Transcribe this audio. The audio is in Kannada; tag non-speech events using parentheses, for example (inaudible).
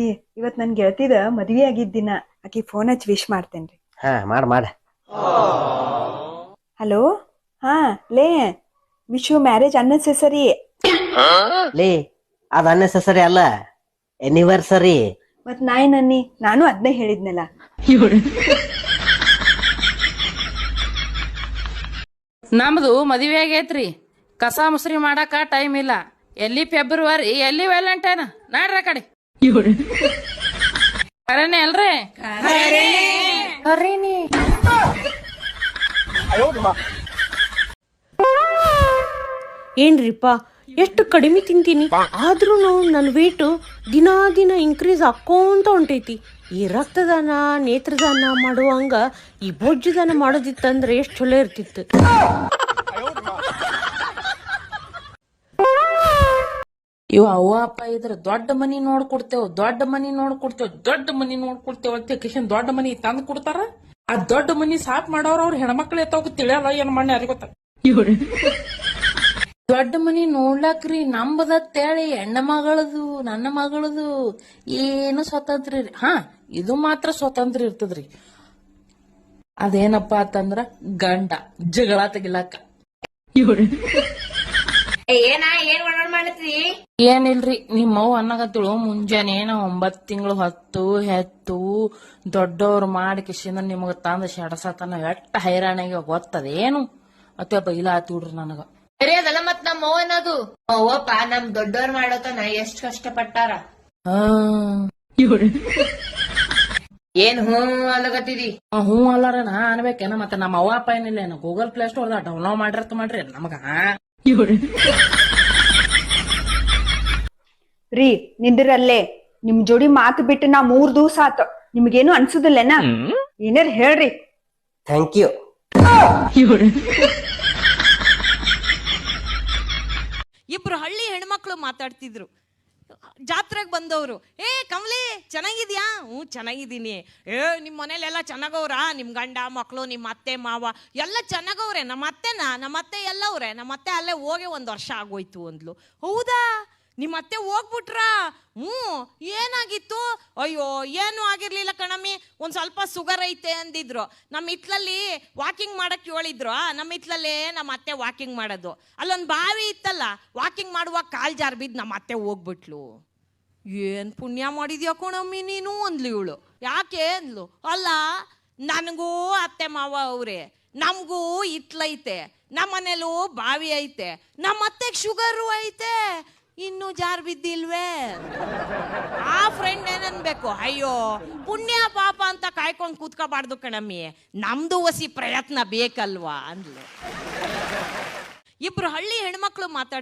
ರೀ ಇವತ್ ನನ್ ಗೆಳತಿದ ಮದ್ವಿ ಆಗಿದ್ದಿನ ಆಕಿ ಫೋನ್ ಹಚ್ಚಿ ವಿಶ್ ಮಾಡ್ತೇನ್ರಿ ಹಾ ಮಾಡ ಮಾಡ. ಹಲೋ ಹಾ ಲೇ ವಿಶ್ ಯು ಮ್ಯಾರೇಜ್ ಅನ್ನೆಸೆಸರಿ ಲೇ ಅದ್ ಅನ್ನೆಸೆಸರಿ ಅಲ್ಲ. ಎನಿವರ್ಸರಿ ಮತ್ ನಾಯಿ ನನ್ನಿ ನಾನು ಅದ್ನೇ ಹೇಳಿದ್ನಲ್ಲ. ನಮ್ದು ಮದುವೆ ಆಗೈತ್ರಿ. ಕಸ ಮುಸ್ರಿ ಮಾಡಾಕ ಟೈಮ್ ಇಲ್ಲ. ಎಲ್ಲಿ ಫೆಬ್ರವರಿ ಎಲ್ಲಿ ವ್ಯಾಲೆಂಟೈನ್ ನಾಡ್ರ ಕಡೆ. ಕರೇನೆ ಅಲ್ರಿ? ಕರೇನಿ. ಏನ್ರಿಪ್ಪ ಎಷ್ಟು ಕಡಿಮೆ ತಿಂತೀನಿ? ಆದ್ರೂ ನನ್ನ ವೇಟು ದಿನಾ ದಿನ ಇನ್ಕ್ರೀಸ್ ಆಕ್ಕೊಂತ ಹೊಂಟೈತಿ. ಈ ರಕ್ತದಾನ ನೇತ್ರದಾನ ಮಾಡುವಂಗ ಈ ಭೋಜ್ಯದಾನ ಮಾಡೋದಿತ್ತಂದ್ರೆ ಎಷ್ಟು ಚಲೋ ಇರ್ತಿತ್ತು. ಇವ ಅವ್ವ ಅಪ್ಪ ಇದ್ರ ದೊಡ್ಡ ಮನಿ ನೋಡ್ಕೊಡ್ತೇವ್ ದೊಡ್ಡ ಮನಿ ನೋಡ್ಕೊಡ್ತೇವ್ ದೊಡ್ಡ ಮನಿ ನೋಡ್ಕೊಡ್ತೇವ್ ಅಂತ ಕಿಶನ್ ದೊಡ್ಡ ಮನಿ ತಂದ್ ಕೊಡ್ತಾರ. ಆ ದೊಡ್ಡ ಮನಿ ಸಾಪ್ ಮಾಡೋರ್ ಅವ್ರ ಹೆಣ್ಮಕ್ಳು ಎತ್ತೋಗ ತಿಳಿಯಲ್ಲ ಏನ್ ಮಾಡಿ ಯಾರಿಗ್ ಗೊತ್ತ? ದೊಡ್ಡ ಮನಿ ನೋಡ್ಲಾಕ್ರಿ ನಂಬದತ್ತೇಳಿ ಹೆಣ್ಣ ಮಗಳದು ನನ್ನ ಮಗಳದು ಏನು ಸ್ವತಂತ್ರ ರೀ ಹಾ ಇದು ಮಾತ್ರ ಸ್ವತಂತ್ರ ಇರ್ತದ್ರಿ. ಅದೇನಪ್ಪಾ ಅಂತಂದ್ರ ಗಂಡ ಜಗಳ ತೆಗಿಲಕ್ಕ ಏನಿಲ್ರಿ ನಿಮ್ಮವ್ವ ಅನ್ನಗತ್ತಿಳು ಮುಂಜಾನೆ ನಾವ್ ಒಂಬತ್ ತಿಂಗಳು ಹೊತ್ತು ಹೆತ್ತು ದೊಡ್ಡವ್ರು ಮಾಡಿ ಕಿಶಿಂದ ನಿಮಗ ತಂದ ಶಡಸತನ ಎಟ್ಟ ಹೈರಾಣಿಗೆ ಗೊತ್ತದೇನು? ಅತ್ತೆ ಬೈಲ ಆತಿಡ್ರಿ ನನಗ. ಸರಿಯದಲ್ಲ ಮತ್ ನಮ್ಮ ಅನ್ನೋದು ಅವ್ವಪ್ಪ ನಮ್ ದೊಡ್ಡೋರ್ ಮಾಡೋತನ ಎಷ್ಟ್ ಕಷ್ಟಪಟ್ಟಾರ? ಆ, ಏನ್ ಹ್ಞೂ ಅಲ್ಲಗತ್ತಿದಿ ಆ, ಹ್ಞೂ ಅಲ್ಲಾರ ನಾ ಅನ್ಬೇಕೇನ? ಮತ್ತೆ ನಮ್ಮ ಅವ್ವ ಅಪ್ಪ ಏನಿಲ್ಲ ಏನು? ಗೂಗಲ್ ಪ್ಲೇ ಸ್ಟೋರ್ ಡೌನ್ಲೋಡ್ ಮಾಡಿರತ್ ಮಾಡ್ರಿ ನಮಗ. ರೀ ನಿಂದಿರಲ್ಲೇ. ನಿಮ್ ಜೋಡಿ ಮಾತು ಬಿಟ್ಟು ನಾ ಮೂರ್ ದಿವಸ ಆತ. ನಿಮ್ಗೇನು ಅನ್ಸುದಿಲ್ಲೇನ? ಏನಾರ ಹೇಳ್ರಿ. ಥ್ಯಾಂಕ್ (laughs) ಯು ಇಬ್ರು ಹಳ್ಳಿ ಹೆಣ್ಮಕ್ಳು ಮಾತಾಡ್ತಿದ್ರು. ಜಾತ್ರೆಗೆ ಬಂದವರು, ಏ ಕಮಲಿ, ಚೆನ್ನಾಗಿದ್ಯಾ? ಹ್ಞೂ, ಚೆನ್ನಾಗಿದ್ದೀನಿ. ಏ ನಿಮ್ಮ ಮನೇಲೆಲ್ಲ ಚೆನ್ನಾಗವ್ರಾ? ನಿಮ್ಮ ಗಂಡ ಮಕ್ಕಳು ನಿಮ್ಮ ಅತ್ತೆ, ಮಾವ, ಎಲ್ಲ ಚೆನ್ನಾಗವ್ರೆ. ನಮ್ಮ ಅತ್ತೆನಾ? ನಮ್ಮ ಅತ್ತೆ ಎಲ್ಲವ್ರೆ? ನಮ್ಮ ಅತ್ತೆ ಅಲ್ಲೇ ಹೋಗಿ ಒಂದು ವರ್ಷ ಆಗೋಯ್ತು ಅಂದ್ಲು. ಹೌದಾ? ನಿಮ್ಮ ಅತ್ತೆ ಹೋಗ್ಬಿಟ್ರಾ? ಹ್ಞೂ, ಏನಾಗಿತ್ತು? ಅಯ್ಯೋ, ಏನೂ ಆಗಿರಲಿಲ್ಲ ಕಣಮ್ಮಿ. ಒಂದು ಸ್ವಲ್ಪ ಸುಗರ್ ಐತೆ ಅಂದಿದ್ರು. ನಮ್ಮ ಇತ್ಲಲ್ಲಿ ವಾಕಿಂಗ್ ಮಾಡಕ್ಕೆ ಹೇಳಿದ್ರು. ನಮ್ಮ ಇತ್ಲಲ್ಲೇ ನಮ್ಮ ಅತ್ತೆ ವಾಕಿಂಗ್ ಮಾಡೋದು. ಅಲ್ಲೊಂದು ಬಾವಿ ಇತ್ತಲ್ಲ ವಾಕಿಂಗ್ ಮಾಡುವಾಗ ಕಾಲ್ ಜಾರ್ ಬಿದ್ದು ನಮ್ಮ ಅತ್ತೆ ಹೋಗ್ಬಿಟ್ಲು. ಏನು ಪುಣ್ಯ ಮಾಡಿದ್ಯಾ ಕಣಮ್ಮಿ ನೀನು ಅಂದ್ಲು ಇವಳು. ಯಾಕೆ ಅಂದ್ಲು? ಅಲ್ಲ, ನನಗೂ ಅತ್ತೆ ಮಾವ ಅವರೇ. ನಮಗೂ ಹಿತ್ಲೈತೆ. ನಮ್ಮ ಮನೇಲೂ ಬಾವಿ ಐತೆ. ನಮ್ಮ ಅತ್ತೆಗೆ ಶುಗರು ಐತೆ. ಇನ್ನೂ ಜಾರ್ ಬಿದ್ದಿಲ್ವೇ? ಆ ಫ್ರೆಂಡ್ ಏನನ್ಬೇಕು? ಅಯ್ಯೋ, ಪುಣ್ಯ ಪಾಪ ಅಂತ ಕಾಯ್ಕೊಂಡು ಕೂತ್ಕೋಬಾರ್ದು ಕಣಮ್ಮಿ. ನಮ್ದು ವಸಿ ಪ್ರಯತ್ನ ಬೇಕಲ್ವಾ ಅಂದ್ಲು. ಇಬ್ರು ಹಳ್ಳಿ ಹೆಣ್ಮಕ್ಳು ಮಾತಾಡ್